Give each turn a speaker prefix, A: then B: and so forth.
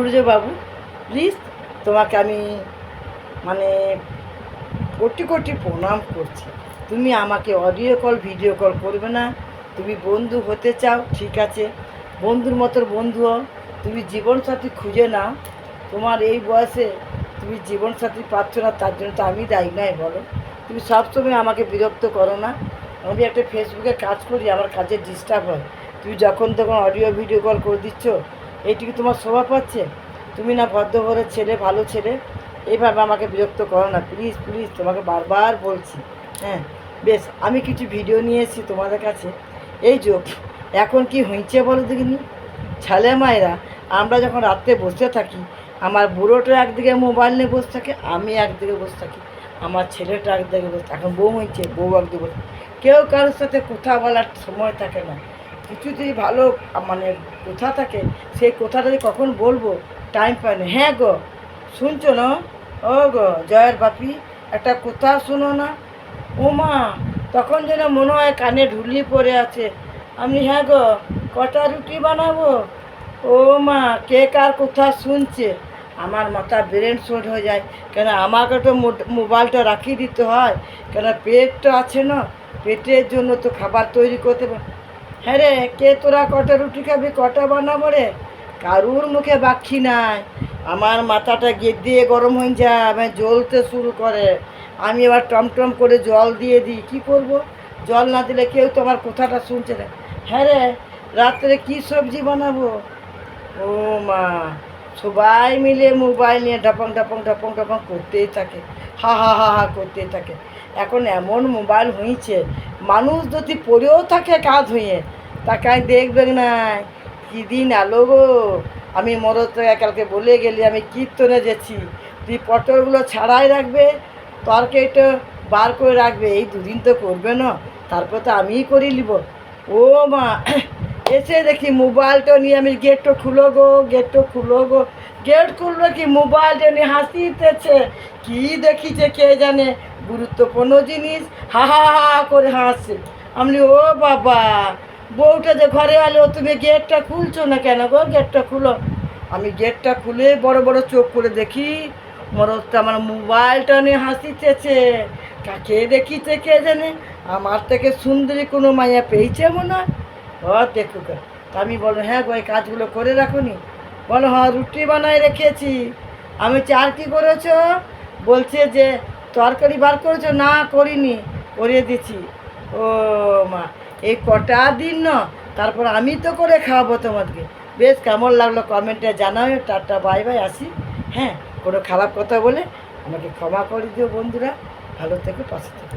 A: সূর্যবাবু please তোমাকে আমি মানে কোটি কোটি প্রণাম করছি। তুমি আমাকে অডিও কল ভিডিও কল করবে না। তুমি বন্ধু হতে চাও, ঠিক আছে? বন্ধুর মতো বন্ধু হও। তুমি জীবনসাথী খুঁজে নাও। তোমার এই বয়সে তুমি জীবনসাথী পাচ্ছ না, তার জন্য তো আমি দায়ী নয়, বলো। তুমি সবসময় আমাকে বিরক্ত করো না। আমি একটা ফেসবুকে কাজ করি, আমার কাজে ডিস্টার্ব হয়। তুমি যখন তখন অডিও ভিডিও কল করে দিচ্ছ এইটুকু তোমার শোভা পাচ্ছে? তুমি না ভদ্রঘরের ছেলে, ভালো ছেলে? এইভাবে আমাকে বিরক্ত করো না। প্লিজ প্লিজ, তোমাকে বারবার বলছি। হ্যাঁ বেশ, আমি কিছু ভিডিও নিয়ে এসেছি তোমাদের কাছে। এই যে, এখন কি হয়েছে বলো দেখিনি? ছেলে মায়েরা, আমরা যখন রাত্রে বসে থাকি, আমার বুড়োটা একদিকে মোবাইল নিয়ে বসে থাকে, আমি একদিকে বসে থাকি। আমার ছেলেটা একদিকে বসে এখন বউ হয়েছে বউ একদিকে বসে কেউ কারোর সাথে কথা বলার সময় থাকে না। কিছু যদি ভালো মানে কথা থাকে সেই কথাটা যে কখন বলব? টাইম পায় না। হ্যাঁ গো, শুনছো না? ও গো, জয়ের বাপি, একটা কথা শোনো না। ও মা, তখন যেন মনে হয় কানে ঢুলি পড়ে আছে। আমি হ্যাঁ গো, কটা রুটি বানাবো? ও মা, কে কার কথা শুনছে? আমার মাথা ব্রেন শোট হয়ে যায়। কেন আমাকে তো মোবাইলটা রাখিয়ে দিতে হয়? কেন পেট তো আছে না? পেটের জন্য তো খাবার তৈরি করতে হ্যাঁ রে, কে তোরা কটা রুটি খাবি, কটা বানাবো রে? কারুর মুখে বাক্ষি নাই। আমার মাথাটা গেট দিয়ে গরম হয়ে যায় আমি জ্বলতে শুরু করে। আমি এবার টমটম করে জল দিয়ে দিই। কি করব? জল না দিলে কেউ তো আমার কথাটা শুনছে না। হ্যাঁ রে, রাত্রে কী সবজি বানাবো? ও মা। সবাই মিলে মোবাইল নিয়ে ডাপং ডাপং ডাপং ডাপং করতেই থাকে। হা হা হা হা করতেই থাকে। এখন এমন মোবাইল হয়েছে মানুষ যদি পড়েও থাকে কাজ হয়ে তাকে আমি দেখবেন না। কী দিন আলো গো। আমি মরদ কালকে বলে গেলি, আমি কীর্তনে যেছি। তুই পটলগুলো ছাড়াই রাখবে, তরকারিটা বার করে রাখবে, এই দুদিন তো করবে না। তারপর তো আমিই করি নিব। ও মা এসে দেখি মোবাইলটা নিয়ে আমি গেটটা খুলো গো, গেটটা খুলো গো। গেট খুললো কি মোবাইলটা নিয়ে হাসিতেছে। কি দেখিছে কে জানে? গুরুত্বপূর্ণ জিনিস। হা হা হা করে হাসছে। আমি ও বাবা, বউটা যে ঘরে আলো তুমি গেটটা খুলছো না কেন গো? গেটটা খুলো। আমি গেটটা খুলে বড় বড় চোখ করে দেখি মরদটা আমার মোবাইলটা নিয়ে হাসিতেছে। কাকে দেখিছে কে জানে? আমার থেকে সুন্দরী কোনো মায়া পেয়েছে মনে হয়। ও দেখুক আমি বলো হ্যাঁ গো, এই কাজগুলো করে রাখুনি। বলো হ্যাঁ রুটি বানায় রেখেছি। আমি চার কি করেছ? বলছে যে, তরকারি বার করেছ? না, করিনি। করে দিছি ও মা, এই কটা দিন না, তারপর আমি তো করে খাওয়াবো তোমাদেরকে। বেশ, কেমন লাগল কমেন্টে জানাও। টাটা, বাই বাই, আসি। হ্যাঁ কোনো খারাপ কথা বলে আমাকে ক্ষমা করে দিও বন্ধুরা। ভালো থেকে, পাশে থেকো।